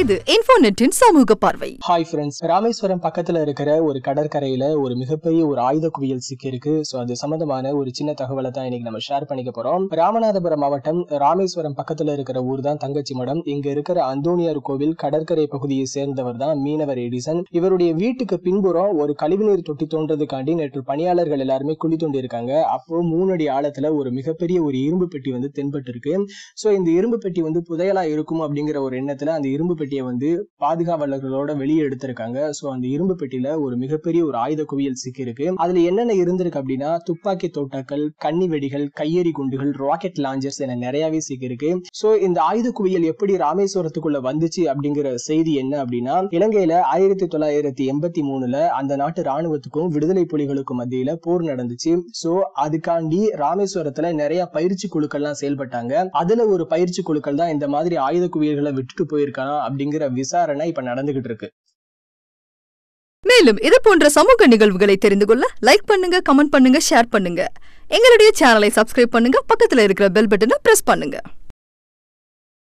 இது இன்ஃபோநெட்டின் சமூக பார்வை. ஹாய் ஃப்ரெண்ட்ஸ் ராமேஸ்வரம் பக்கத்துல இருக்கிற ஒரு கடற்கரையில ஒரு மிகப்பெரிய ஒரு ஆயுத குவியல் சிக்கி இருக்கு. ஸோ அது சம்பந்தமான ஒரு சின்ன தகவலை தான் இன்னைக்கு நம்ம ஷேர் பண்ணிக்க போறோம். ராமநாதபுரம் மாவட்டம் ராமேஸ்வரம் பக்கத்துல இருக்கிற ஊர் தான் தங்கச்சி மடம். இங்க இருக்கிற அந்தோனியார் கோவில் கடற்கரை பகுதியை சேர்ந்தவர் தான் மீனவர் எடிசன். இவருடைய வீட்டுக்கு பின்புறம் ஒரு கழிவுநீர் தொட்டி தோன்றதுக்காண்டி நேற்று பணியாளர்கள் எல்லாருமே குழி தோண்டி இருக்காங்க. அப்போ மூணு அடி ஆழத்துல ஒரு மிகப்பெரிய ஒரு இரும்பு பெட்டி வந்து தென்பட்டு இருக்கு சோ இந்த இரும்பு பெட்டி வந்து புதையலா இருக்கும் அப்படிங்கிற ஒரு எண்ணத்துல அந்த இரும்பு பெட்டியை வந்து பாதுகாவலர்களோட வெளியே எடுத்திருக்காங்க. ஸோ அந்த இரும்பு பெட்டியில ஒரு மிகப்பெரிய ஒரு ஆயுத குவியல் சிக்கி இருக்கு. அதுல என்னென்ன இருந்திருக்கு அப்படின்னா துப்பாக்கி தோட்டாக்கள் கன்னி வெடிகள் கையெறி குண்டுகள் ராக்கெட் லாஞ்சர்ஸ் என நிறையவே சிக்கியிருக்கு ஸோ இந்த ஆயுத குவியல் எப்படி ராமேஸ்வரத்துக்குள்ள வந்துச்சு அப்படிங்கிற செய்தி என்ன அப்படின்னா இலங்கையில ஆயிரத்தி தொள்ளாயிரத்தி எண்பத்தி மூணுல அந்த நாட்டு ராணுவத்துக்கும் விடுதலை புலிகளுக்கும் மத்தியில போர் நடந்துச்சு. ஸோ அதுக்காண்டி ராமேஸ்வரத்துல நிறைய பயிற்சி குழுக்கள்லாம் செயல்பட்டாங்க. அதுல ஒரு பயிற்சி குழுக்கள் தான் இந்த மாதிரி ஆயுத குவியல்களை விட்டுட்டு போயிருக்கானா அப்படிங்கிற விசாரணை இப்ப நடந்துகிட்டு இருக்கு. மேலும் இது போன்ற சமூக நிகழ்வுகளை தெரிந்து கொள்ள லைக் பண்ணுங்க கமெண்ட் பண்ணுங்க ஷேர் பண்ணுங்க. எங்களுடைய சேனலை சப்ஸ்கிரைப் பண்ணுங்க பக்கத்துல இருக்கிற பெல் பட்டனை பிரஸ் பண்ணுங்க.